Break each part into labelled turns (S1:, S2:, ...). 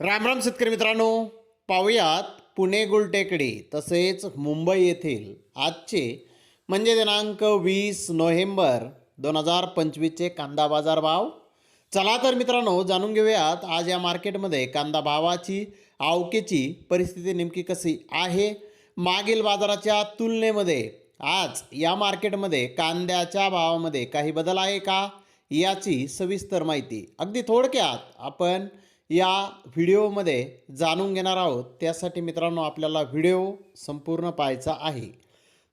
S1: रामराम शेतकरी मित्रांनो. पाहूयात पुणे गुलटेकडी तसेच मुंबई येथील आजचे म्हणजे दिनांक वीस नोव्हेंबर दोन हजार पंचवीसचे कांदा बाजार भाव. चला तर मित्रांनो जाणून घेऊयात आज या मार्केटमध्ये कांदा भावाची आवकेची परिस्थिती नेमकी कशी आहे? मागील बाजाराच्या तुलनेमध्ये आज या मार्केटमध्ये कांद्याच्या भावामध्ये काही बदल आहे का? याची सविस्तर माहिती अगदी थोडक्यात आपण या व्हिडिओमध्ये जाणून घेणार आहोत. त्यासाठी मित्रांनो आपल्याला व्हिडिओ संपूर्ण पाहायचा आहे.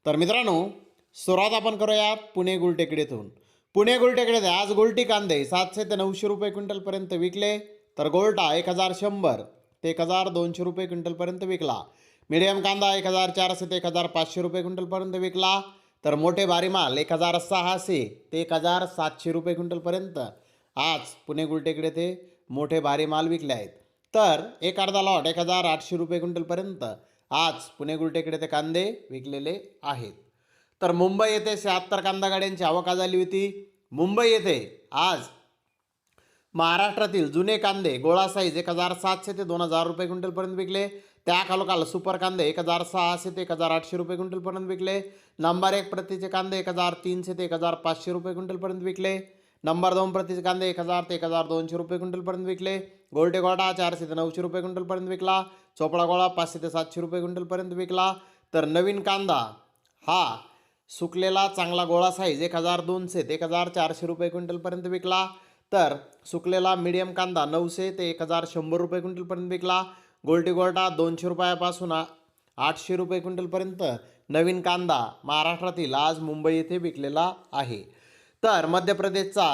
S1: तर मित्रांनो सुरुवात आपण करूया पुणे गुलटेकडीतून. पुणे गुलटेकडीत आज गोल्टी कांदे सातशे ते नऊशे रुपये क्विंटलपर्यंत विकले. तर गोल्टा एक हजार शंभर ते एक हजार दोनशे रुपये क्विंटलपर्यंत विकला. मिडियम कांदा एक हजार चारशे ते एक हजार पाचशे रुपये क्विंटलपर्यंत विकला. तर मोठे भारी माल एक हजार सहाशे ते एक हजार सातशे रुपये क्विंटलपर्यंत आज पुणे गुलटेकडे ते मोठे भारी माल विकले आहेत. तर एक अर्धा लॉट एक हजार आठशे रुपये क्विंटलपर्यंत आज पुणे गुलटेकडे ते कांदे विकलेले आहेत. तर मुंबई येथे शहात्तर कांदा गाड्यांची आवक झाली होती. मुंबई येथे आज महाराष्ट्रातील जुने कांदे गोळा साईज एक हजार सातशे ते दोन हजार रुपये क्विंटलपर्यंत विकले. त्या खालोखाल सुपर कांदे एक हजार सहाशे ते एक हजार आठशे रुपये क्विंटलपर्यंत विकले. नंबर एक प्रतीचे कांदे एक हजार तीनशे ते एक हजार पाचशे रुपये क्विंटलपर्यंत विकले. नंबर दोन प्रति कांदे एक हजार ते एक हजार दोनशे रुपये क्विंटलपर्यंत विकले. गोल्टे गोळा चारशे ते नऊशे रुपये क्विंटलपर्यंत विकला. चोपडा गोळा पाचशे ते सातशे रुपये क्विंटलपर्यंत विकला. तर नवीन कांदा हा सुकलेला चांगला गोळा साईज एक हजार दोनशे ते एक हजार चारशे रुपये क्विंटलपर्यंत विकला. तर सुकलेला मिडियम कांदा नऊशे ते एक हजार शंभर रुपये क्विंटलपर्यंत विकला. गोल्टी गोल्टा दोनशे रुपयापासून आठशे रुपये क्विंटलपर्यंत नवीन कांदा महाराष्ट्रातील आज मुंबई येथे विकलेला आहे. तर मध्य प्रदेशचा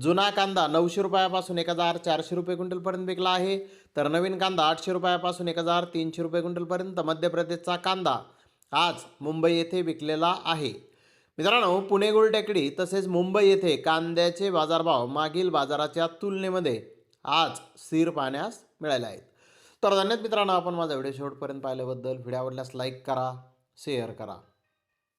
S1: जुना कांदा नऊशे रुपयापासून एक हजार चारशे रुपये क्विंटलपर्यंत विकला आहे. तर नवीन कांदा आठशे रुपयापासून एक हजार तीनशे रुपये क्विंटलपर्यंत मध्य प्रदेशचा कांदा आज मुंबई येथे विकलेला आहे. मित्रांनो पुणे गुलटेकडी तसेच मुंबई येथे कांद्याचे बाजारभाव मागील बाजाराच्या तुलनेमध्ये आज स्थिर पाहण्यास मिळाले आहेत. तर धन्यवाद मित्रांनो आपण माझा व्हिडिओ शेवटपर्यंत पाहिल्याबद्दल. व्हिडिओ आवडल्यास लाईक करा शेअर करा.